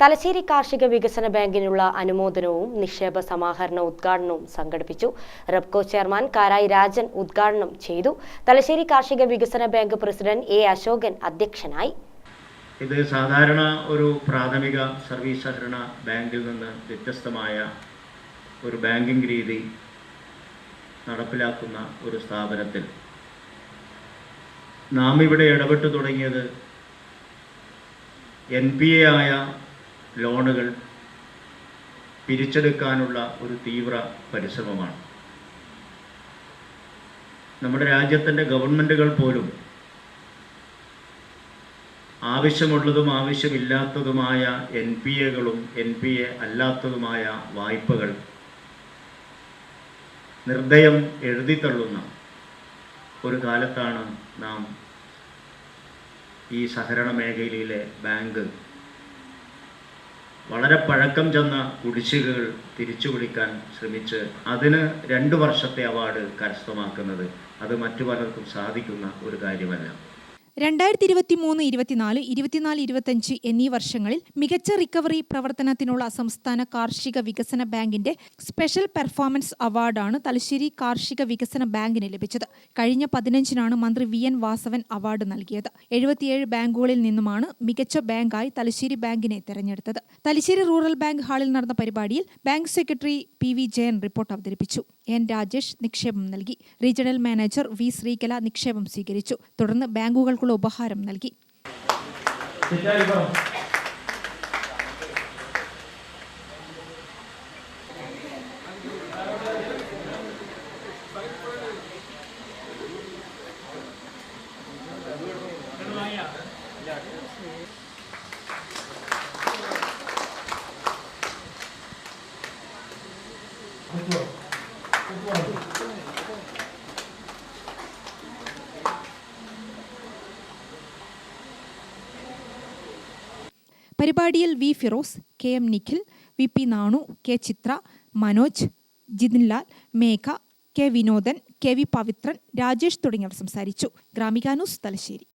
തലശ്ശേരി കാർഷിക വികസന ബാങ്കിനുള്ള അനുമോദനവും നിക്ഷേപ സമാഹരണ ഉദ്ഘാടനവും സംഘടിപ്പിച്ചു. റെപ്കോ ചെയർമാൻ കാരായി രാജൻ ഉദ്ഘാടനം ചെയ്തു. തലശ്ശേരി കാർഷിക വികസന ബാങ്ക് പ്രസിഡന്റ് എ അശോകൻ അധ്യക്ഷനായി. ഇത് സാധാരണ ഒരു പ്രാഥമിക സർവീസ് സഹകരണ ബാങ്കിൽ നിന്ന് വ്യത്യസ്തമായ ഒരു ബാങ്കിംഗ് രീതി നടപ്പിലാക്കുന്ന ഒരു സ്ഥാപനത്തിൽ നാം ഇവിടെ ഇടപെട്ട് തുടങ്ങിയത് എൻ പി എ ആയ ലോണുകൾ പിരിച്ചെടുക്കാനുള്ള ഒരു തീവ്ര പരിശ്രമമാണ്. നമ്മുടെ രാജ്യത്തിന്റെ ഗവൺമെന്റുകൾ പോലും ആവശ്യമുള്ളതും ആവശ്യമില്ലാത്തതുമായ എൻ പി എകളും എൻ പി എ അല്ലാത്തതുമായ വായ്പകൾ നിർദ്ദയം എഴുതിത്തള്ളുന്ന ഒരു കാലത്താണ് നാം ഈ സഹകരണ മേഖലയിലെ ബാങ്ക് വളരെ പഴക്കം ചെന്ന കുടിശ്ശികകൾ തിരിച്ചു പിടിക്കാൻ ശ്രമിച്ച് അതിന് രണ്ട് വർഷത്തെ അവാർഡ് കരസ്ഥമാക്കുന്നത് അത് മറ്റു പലർക്കും സാധിക്കുന്ന ഒരു കാര്യമല്ല. രണ്ടായിരത്തി ഇരുപത്തി മൂന്ന് ഇരുപത്തിനാല് ഇരുപത്തിനാല് ഇരുപത്തഞ്ച് എന്നീ വർഷങ്ങളിൽ മികച്ച റിക്കവറി പ്രവർത്തനത്തിനുള്ള സംസ്ഥാന കാർഷിക വികസന ബാങ്കിന്റെ സ്പെഷ്യൽ പെർഫോമൻസ് അവാർഡാണ് തലശ്ശേരി കാർഷിക വികസന ബാങ്കിന് ലഭിച്ചത്. കഴിഞ്ഞ പതിനഞ്ചിനാണ് മന്ത്രി വി. എൻ. വാസവൻ അവാർഡ് നൽകിയത്. എഴുപത്തിയേഴ് ബാങ്കുകളിൽ നിന്നുമാണ് മികച്ച ബാങ്കായി തലശ്ശേരി ബാങ്കിനെ തെരഞ്ഞെടുത്തത്. തലശ്ശേരി റൂറൽ ബാങ്ക് ഹാളിൽ നടന്ന പരിപാടിയിൽ bank secretary P V Jayan report അവതരിപ്പിച്ചു. എൻ രാജേഷ് നിക്ഷേപം നൽകി. റീജിയണൽ മാനേജർ വി ശ്രീകല നിക്ഷേപം സ്വീകരിച്ചു. തുടർന്ന് ബാങ്കുകൾക്കുള്ള ഉപഹാരം നൽകി. പരിപാടിയിൽ V Firoz K M Nikhil V P Nanu K Chitra Manoj Jithinlal Megha K Vinodan K V Pavithran Rajesh തുടങ്ങിയവർ സംസാരിച്ചു. ഗ്രാമികാനൂസ് തലശ്ശേരി.